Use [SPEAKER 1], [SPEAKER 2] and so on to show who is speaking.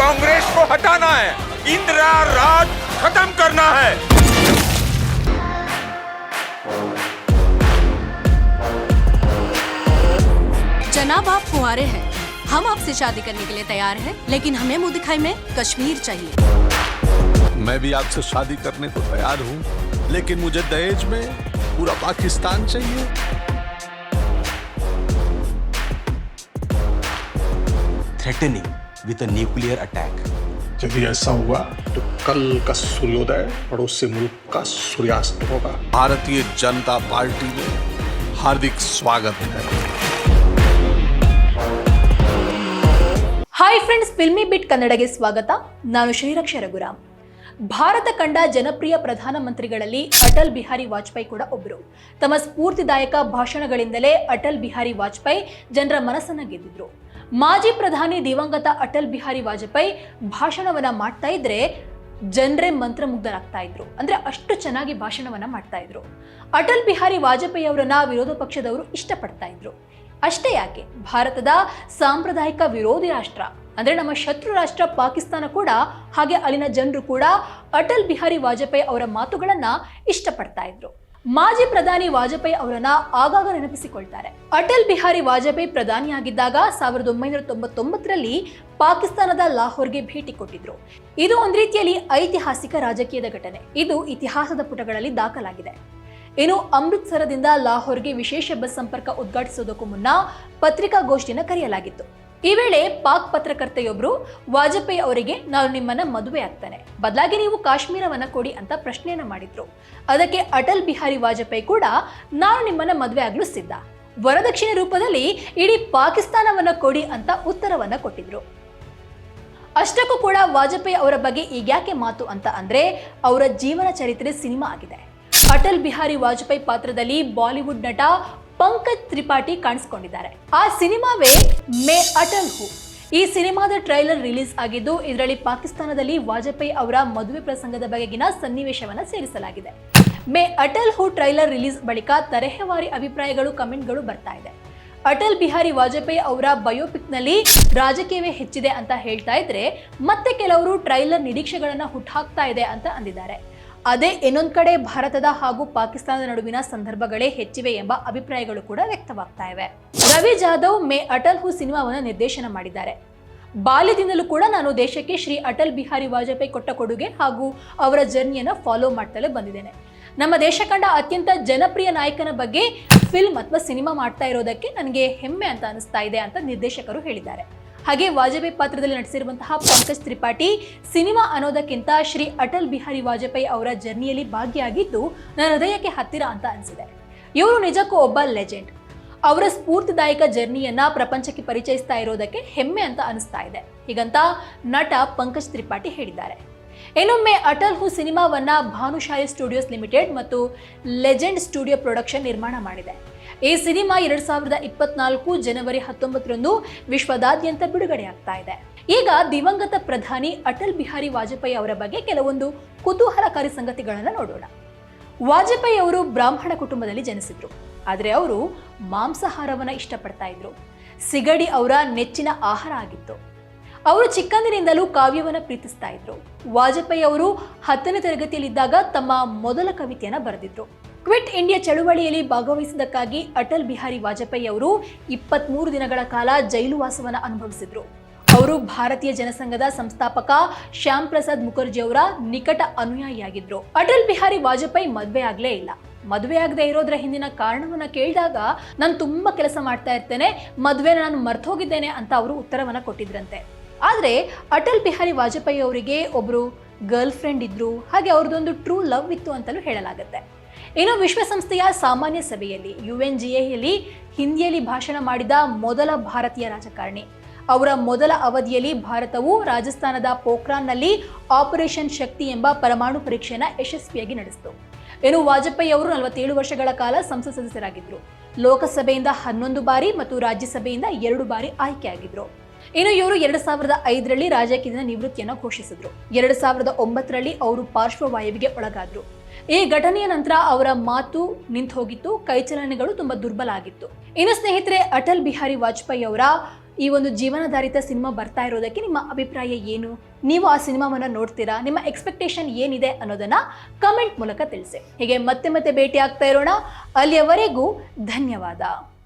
[SPEAKER 1] कांग्रेस को हटाना है। इंदिरा राज खत्म करना है।
[SPEAKER 2] जनाब आप कुंवारे हैं। हम आपसे शादी करने के लिए तैयार हैं लेकिन हमें मुँह दिखाई में कश्मीर चाहिए।
[SPEAKER 3] मैं भी आपसे शादी करने को तैयार हूँ लेकिन मुझे दहेज में पूरा पाकिस्तान चाहिए।
[SPEAKER 4] Threatening with a nuclear attack.
[SPEAKER 5] यदि ऐसा हुआ तो कल का सूर्योदय पड़ोसी मुल्क का सूर्यास्त होगा
[SPEAKER 3] भारतीय जनता पार्टी में हार्दिक स्वागत है
[SPEAKER 6] ಹಾಯ್ ಫ್ರೆಂಡ್ಸ್ ಫಿಲ್ಮಿ ಬಿಟ್ ಕನ್ನಡಗೆ ಸ್ವಾಗತ ನಾನು ಶ್ರೀರಕ್ಷ ರಘುರಾಮ್ ಭಾರತ ಕಂಡ ಜನಪ್ರಿಯ ಪ್ರಧಾನಮಂತ್ರಿಗಳಲ್ಲಿ ಅಟಲ್ ಬಿಹಾರಿ ವಾಜಪೇಯಿ ಕೂಡ ಒಬ್ಬರು ತಮ್ಮ ಸ್ಫೂರ್ತಿದಾಯಕ ಭಾಷಣಗಳಿಂದಲೇ ಅಟಲ್ ಬಿಹಾರಿ ವಾಜಪೇಯಿ ಜನರ ಮನಸ್ಸನ್ನು ಗೆದ್ದಿದ್ರು. ಮಾಜಿ ಪ್ರಧಾನಿ ದಿವಂಗತ ಅಟಲ್ ಬಿಹಾರಿ ವಾಜಪೇಯಿ ಭಾಷಣವನ್ನ ಮಾಡ್ತಾ ಇದ್ರೆ ಜನರೇ ಮಂತ್ರಮುಗ್ಧರಾಗ್ತಾ ಇದ್ರು. ಅಂದ್ರೆ ಅಷ್ಟು ಚೆನ್ನಾಗಿ ಭಾಷಣವನ್ನ ಮಾಡ್ತಾ ಇದ್ರು. ಅಟಲ್ ಬಿಹಾರಿ ವಾಜಪೇಯಿ ಅವರನ್ನ ವಿರೋಧ ಪಕ್ಷದವರು ಇಷ್ಟಪಡ್ತಾ ಇದ್ರು. ಅಷ್ಟೇ ಯಾಕೆ? ಭಾರತದ ಸಾಂಪ್ರದಾಯಿಕ ವಿರೋಧಿ ರಾಷ್ಟ್ರ. ಅಂದ್ರೆ ನಮ್ಮ ಶತ್ರು ರಾಷ್ಟ್ರ ಪಾಕಿಸ್ತಾನ ಕೂಡ, ಹಾಗೆ ಅಲ್ಲಿನ ಜನರು ಕೂಡ ಅಟಲ್ ಬಿಹಾರಿ ವಾಜಪೇಯಿ ಅವರ ಮಾತುಗಳನ್ನ ಇಷ್ಟಪಡ್ತಾ ಇದ್ರು. ಮಾಜಿ ಪ್ರಧಾನಿ ವಾಜಪೇಯಿ ಅವರನ್ನ ಆಗಾಗ ನೆನಪಿಸಿಕೊಳ್ತಾರೆ. ಅಟಲ್ ಬಿಹಾರಿ ವಾಜಪೇಯಿ ಪ್ರಧಾನಿಯಾಗಿದ್ದಾಗ ಸಾವಿರದ ಒಂಬೈನೂರ ತೊಂಬತ್ತೊಂಬತ್ತರಲ್ಲಿ ಪಾಕಿಸ್ತಾನದ ಲಾಹೋರ್ಗೆ ಭೇಟಿ ಕೊಟ್ಟಿದ್ರು. ಇದು ಒಂದು ರೀತಿಯಲ್ಲಿ ಐತಿಹಾಸಿಕ ರಾಜಕೀಯದ ಘಟನೆ. ಇದು ಇತಿಹಾಸದ ಪುಟಗಳಲ್ಲಿ ದಾಖಲಾಗಿದೆ. ಇನ್ನು ಅಮೃತ್ಸರದಿಂದ ಲಾಹೋರ್ಗೆ ವಿಶೇಷ ಬಸ್ ಸಂಪರ್ಕ ಉದ್ಘಾಟಿಸೋದಕ್ಕೂ ಮುನ್ನ ಪತ್ರಿಕಾಗೋಷ್ಠಿಯನ್ನು ಕರೆಯಲಾಗಿತ್ತು. ಈ ವೇಳೆ ಪಾಕ್ ಪತ್ರಕರ್ತೆಯೊಬ್ಬರು ವಾಜಪೇಯಿ ಅವರಿಗೆ, ನಾನು ನಿಮ್ಮನ್ನ ಮದುವೆ ಆಗ್ತಾನೆ. ಬದಲಾಗಿ ನೀವು ಕಾಶ್ಮೀರವನ್ನ ಕೊಡಿ ಅಂತ ಪ್ರಶ್ನೆಯನ್ನ ಮಾಡಿದ್ರು. ಅದಕ್ಕೆ ಅಟಲ್ ಬಿಹಾರಿ ವಾಜಪೇಯಿ ಕೂಡ, ನಾನು ನಿಮ್ಮನ್ನ ಮದುವೆ ಆಗಲು ಸಿದ್ಧ. ವರದಕ್ಷಿಣೆ ರೂಪದಲ್ಲಿ ಇಡೀ ಪಾಕಿಸ್ತಾನವನ್ನ ಕೊಡಿ ಅಂತ ಉತ್ತರವನ್ನ ಕೊಟ್ಟಿದ್ರು. ಅಷ್ಟಕ್ಕೂ ಕೂಡ ವಾಜಪೇಯಿ ಅವರ ಬಗ್ಗೆ ಈಗ್ಯಾಕೆ ಮಾತು ಅಂತ ಅಂದ್ರೆ, ಅವರ ಜೀವನ ಚರಿತ್ರೆ ಸಿನಿಮಾ ಆಗಿದೆ. ಅಟಲ್ ಬಿಹಾರಿ ವಾಜಪೇಯಿ ಪಾತ್ರದಲ್ಲಿ ಬಾಲಿವುಡ್ ನಟ ಪಂಕಜ್ ತ್ರಿಪಾಠಿ ಕಾಣಿಸ್ಕೊಂಡಿದ್ದಾರೆ. ಆ ಸಿನಿಮಾವೇ ಮೇ ಅಟಲ್ ಹೂ. ಈ ಸಿನಿಮಾದ ಟ್ರೈಲರ್ ರಿಲೀಸ್ ಆಗಿದ್ದು, ಇದರಲ್ಲಿ ಪಾಕಿಸ್ತಾನದಲ್ಲಿ ವಾಜಪೇಯಿ ಅವರ ಮದುವೆ ಪ್ರಸಂಗದ ಬಗೆಗಿನ ಸನ್ನಿವೇಶವನ್ನು ಸೇರಿಸಲಾಗಿದೆ. ಮೇ ಅಟಲ್ ಹೂ ಟ್ರೈಲರ್ ರಿಲೀಸ್ ಬಳಿಕ ತರಹೇವಾರಿ ಅಭಿಪ್ರಾಯಗಳು, ಕಮೆಂಟ್ಗಳು ಬರ್ತಾ ಇದೆ. ಅಟಲ್ ಬಿಹಾರಿ ವಾಜಪೇಯಿ ಅವರ ಬಯೋಪಿಕ್ನಲ್ಲಿ ರಾಜಕೀಯವೇ ಹೆಚ್ಚಿದೆ ಅಂತ ಹೇಳ್ತಾ ಇದ್ರೆ, ಮತ್ತೆ ಕೆಲವರು ಟ್ರೈಲರ್ ನಿರೀಕ್ಷೆಗಳನ್ನು ಹುಟ್ಟಾಕ್ತಾ ಇದೆ ಅಂತ ಅಂದಿದ್ದಾರೆ. ಅದೇ ಇನ್ನೊಂದು ಕಡೆ ಭಾರತದ ಹಾಗೂ ಪಾಕಿಸ್ತಾನದ ನಡುವಿನ ಸಂದರ್ಭಗಳೇ ಹೆಚ್ಚಿವೆ ಎಂಬ ಅಭಿಪ್ರಾಯಗಳು ಕೂಡ ವ್ಯಕ್ತವಾಗ್ತಾ ಇವೆ. ರವಿ ಜಾಧವ್, ಮೇ ಅಟಲ್ ಹೂ ಸಿನಿಮಾವನ್ನು ನಿರ್ದೇಶನ ಮಾಡಿದ್ದಾರೆ. ಬಾಲ್ಯದಿಂದಲೂ ಕೂಡ ನಾನು ದೇಶಕ್ಕೆ ಶ್ರೀ ಅಟಲ್ ಬಿಹಾರಿ ವಾಜಪೇಯಿ ಕೊಟ್ಟ ಕೊಡುಗೆ ಹಾಗೂ ಅವರ ಜರ್ನಿಯನ್ನು ಫಾಲೋ ಮಾಡ್ತಲೇ ಬಂದಿದ್ದೇನೆ. ನಮ್ಮ ದೇಶ ಕಂಡ ಅತ್ಯಂತ ಜನಪ್ರಿಯ ನಾಯಕನ ಬಗ್ಗೆ ಫಿಲ್ಮ್ ಅಥವಾ ಸಿನಿಮಾ ಮಾಡ್ತಾ ಇರೋದಕ್ಕೆ ನನಗೆ ಹೆಮ್ಮೆ ಅಂತ ಅನಿಸ್ತಾ ಇದೆ ಅಂತ ನಿರ್ದೇಶಕರು ಹೇಳಿದ್ದಾರೆ. ಹಾಗೆ ವಾಜಪೇಯಿ ಪಾತ್ರದಲ್ಲಿ ನಟಿಸಿರುವಂತಹ ಪಂಕಜ್ ತ್ರಿಪಾಠಿ, ಸಿನಿಮಾ ಅನ್ನೋದಕ್ಕಿಂತ ಶ್ರೀ ಅಟಲ್ ಬಿಹಾರಿ ವಾಜಪೇಯಿ ಅವರ ಜರ್ನಿಯಲ್ಲಿ ಭಾಗಿಯಾಗಿದ್ದು ನನ್ನ ಹೃದಯಕ್ಕೆ ಹತ್ತಿರ ಅಂತ ಅನಿಸಿದೆ. ಇವರು ನಿಜಕ್ಕೂ ಒಬ್ಬ ಲೆಜೆಂಡ್ ಅವರ ಸ್ಫೂರ್ತಿದಾಯಕ ಜರ್ನಿಯನ್ನ ಪ್ರಪಂಚಕ್ಕೆ ಪರಿಚಯಿಸ್ತಾ ಇರೋದಕ್ಕೆ ಹೆಮ್ಮೆ ಅಂತ ಅನಿಸ್ತಾ ಇದೆ. ಹೀಗಂತ ನಟ ಪಂಕಜ್ ತ್ರಿಪಾಠಿ ಹೇಳಿದ್ದಾರೆ. ಇನ್ನೊಮ್ಮೆ ಅಟಲ್ ಹೂ ಸಿನಿಮಾವನ್ನ ಭಾನುಶಾಯಿ ಸ್ಟುಡಿಯೋಸ್ ಲಿಮಿಟೆಡ್ ಮತ್ತು ಲೆಜೆಂಡ್ ಸ್ಟುಡಿಯೋ ಪ್ರೊಡಕ್ಷನ್ ನಿರ್ಮಾಣ ಮಾಡಿದೆ. ಈ ಸಿನಿಮಾ ಎರಡ್ ಸಾವಿರದ ಇಪ್ಪತ್ನಾಲ್ಕು ಜನವರಿ ಹತ್ತೊಂಬತ್ತರಂದು ವಿಶ್ವದಾದ್ಯಂತ ಬಿಡುಗಡೆಯಾಗ್ತಾ ಇದೆ. ಈಗ ದಿವಂಗತ ಪ್ರಧಾನಿ ಅಟಲ್ ಬಿಹಾರಿ ವಾಜಪೇಯಿ ಅವರ ಬಗ್ಗೆ ಕೆಲವೊಂದು ಕುತೂಹಲಕಾರಿ ಸಂಗತಿಗಳನ್ನು ನೋಡೋಣ. ವಾಜಪೇಯಿ ಅವರು ಬ್ರಾಹ್ಮಣ ಕುಟುಂಬದಲ್ಲಿ ಜನಿಸಿದ್ರು. ಆದರೆ ಅವರು ಮಾಂಸಾಹಾರವನ್ನ ಇಷ್ಟಪಡ್ತಾ ಇದ್ರು. ಸಿಗಡಿ ಅವರ ನೆಚ್ಚಿನ ಆಹಾರ ಆಗಿತ್ತು. ಅವರು ಚಿಕ್ಕಂದಿನಿಂದಲೂ ಕಾವ್ಯವನ್ನ ಪ್ರೀತಿಸ್ತಾ ಇದ್ರು. ವಾಜಪೇಯಿ ಅವರು ಹತ್ತನೇ ತರಗತಿಯಲ್ಲಿದ್ದಾಗ ತಮ್ಮ ಮೊದಲ ಕವಿತೆಯನ್ನ ಬರೆದಿದ್ರು. ಕ್ವಿಟ್ ಇಂಡಿಯಾ ಚಳುವಳಿಯಲ್ಲಿ ಭಾಗವಹಿಸಿದ್ದಕ್ಕಾಗಿ ಅಟಲ್ ಬಿಹಾರಿ ವಾಜಪೇಯಿ ಅವರು ಇಪ್ಪತ್ಮೂರು ದಿನಗಳ ಕಾಲ ಜೈಲುವಾಸವನ್ನು ಅನುಭವಿಸಿದ್ರು. ಅವರು ಭಾರತೀಯ ಜನಸಂಘದ ಸಂಸ್ಥಾಪಕ ಶ್ಯಾಮ್ ಪ್ರಸಾದ್ ಮುಖರ್ಜಿ ಅವರ ನಿಕಟ ಅನುಯಾಯಿಯಾಗಿದ್ರು. ಅಟಲ್ ಬಿಹಾರಿ ವಾಜಪೇಯಿ ಮದುವೆ ಆಗಲೇ ಇಲ್ಲ. ಮದುವೆ ಆಗದೆ ಇರೋದ್ರ ಹಿಂದಿನ ಕಾರಣವನ್ನ ಕೇಳಿದಾಗ ನಾನು ತುಂಬಾ ಕೆಲಸ ಮಾಡ್ತಾ ಇರ್ತೇನೆ, ಮದುವೆನ ನಾನು ಮರ್ತೋಗಿದ್ದೇನೆ ಅಂತ ಅವರು ಉತ್ತರವನ್ನ ಕೊಟ್ಟಿದ್ರಂತೆ. ಆದರೆ ಅಟಲ್ ಬಿಹಾರಿ ವಾಜಪೇಯಿ ಅವರಿಗೆ ಒಬ್ಬರು ಗರ್ಲ್ ಫ್ರೆಂಡ್ ಇದ್ರು, ಹಾಗೆ ಅವ್ರದ್ದೊಂದು ಟ್ರೂ ಲವ್ ಇತ್ತು ಅಂತಲೂ ಹೇಳಲಾಗುತ್ತೆ. ಇನ್ನು ವಿಶ್ವಸಂಸ್ಥೆಯ ಸಾಮಾನ್ಯ ಸಭೆಯಲ್ಲಿ ಯು ಎನ್ ಜಿ ಎಯಲ್ಲಿ ಹಿಂದಿಯಲ್ಲಿ ಭಾಷಣ ಮಾಡಿದ ಮೊದಲ ಭಾರತೀಯ ರಾಜಕಾರಣಿ. ಅವರ ಮೊದಲ ಅವಧಿಯಲ್ಲಿ ಭಾರತವು ರಾಜಸ್ಥಾನದ ಪೋಖ್ರಾನ್ನಲ್ಲಿ ಆಪರೇಷನ್ ಶಕ್ತಿ ಎಂಬ ಪರಮಾಣು ಪರೀಕ್ಷೆಯನ್ನು ಯಶಸ್ವಿಯಾಗಿ ನಡೆಸಿತು. ಇನ್ನು ವಾಜಪೇಯಿ ಅವರು ನಲವತ್ತೇಳು ವರ್ಷಗಳ ಕಾಲ ಸಂಸತ್ ಸದಸ್ಯರಾಗಿದ್ದರು. ಲೋಕಸಭೆಯಿಂದ ಹನ್ನೊಂದು ಬಾರಿ ಮತ್ತು ರಾಜ್ಯಸಭೆಯಿಂದ ಎರಡು ಬಾರಿ ಆಯ್ಕೆಯಾಗಿದ್ದರು ಇನ್ನು ಇವರು ಎರಡು ಸಾವಿರದ ಐದರಲ್ಲಿ ರಾಜಕೀಯದಿಂದ ನಿವೃತ್ತಿಯನ್ನು ಘೋಷಿಸಿದ್ರು. ಎರಡು ಸಾವಿರದ ಒಂಬತ್ತರಲ್ಲಿ ಅವರು ಪಾರ್ಶ್ವವಾಯುವಿಗೆ ಒಳಗಾದ್ರು. ಈ ಘಟನೆಯ ನಂತರ ಅವರ ಮಾತು ನಿಂತು ಹೋಗಿತ್ತು ಕೈಚಲನೆಗಳು ತುಂಬಾ ದುರ್ಬಲ ಆಗಿತ್ತು. ಇನ್ನು ಸ್ನೇಹಿತರೆ, ಅಟಲ್ ಬಿಹಾರಿ ವಾಜಪೇಯಿ ಅವರ ಈ ಒಂದು ಜೀವನಾಧಾರಿತ ಸಿನಿಮಾ ಬರ್ತಾ ಇರೋದಕ್ಕೆ ನಿಮ್ಮ ಅಭಿಪ್ರಾಯ ಏನು? ನೀವು ಆ ಸಿನಿಮಾವನ್ನು ನೋಡ್ತೀರಾ? ನಿಮ್ಮ ಎಕ್ಸ್ಪೆಕ್ಟೇಷನ್ ಏನಿದೆ ಅನ್ನೋದನ್ನ ಕಮೆಂಟ್ ಮೂಲಕ ತಿಳಿಸಿ. ಹೀಗೆ ಮತ್ತೆ ಮತ್ತೆ ಭೇಟಿ ಆಗ್ತಾ ಇರೋಣ. ಅಲ್ಲಿಯವರೆಗೂ ಧನ್ಯವಾದ.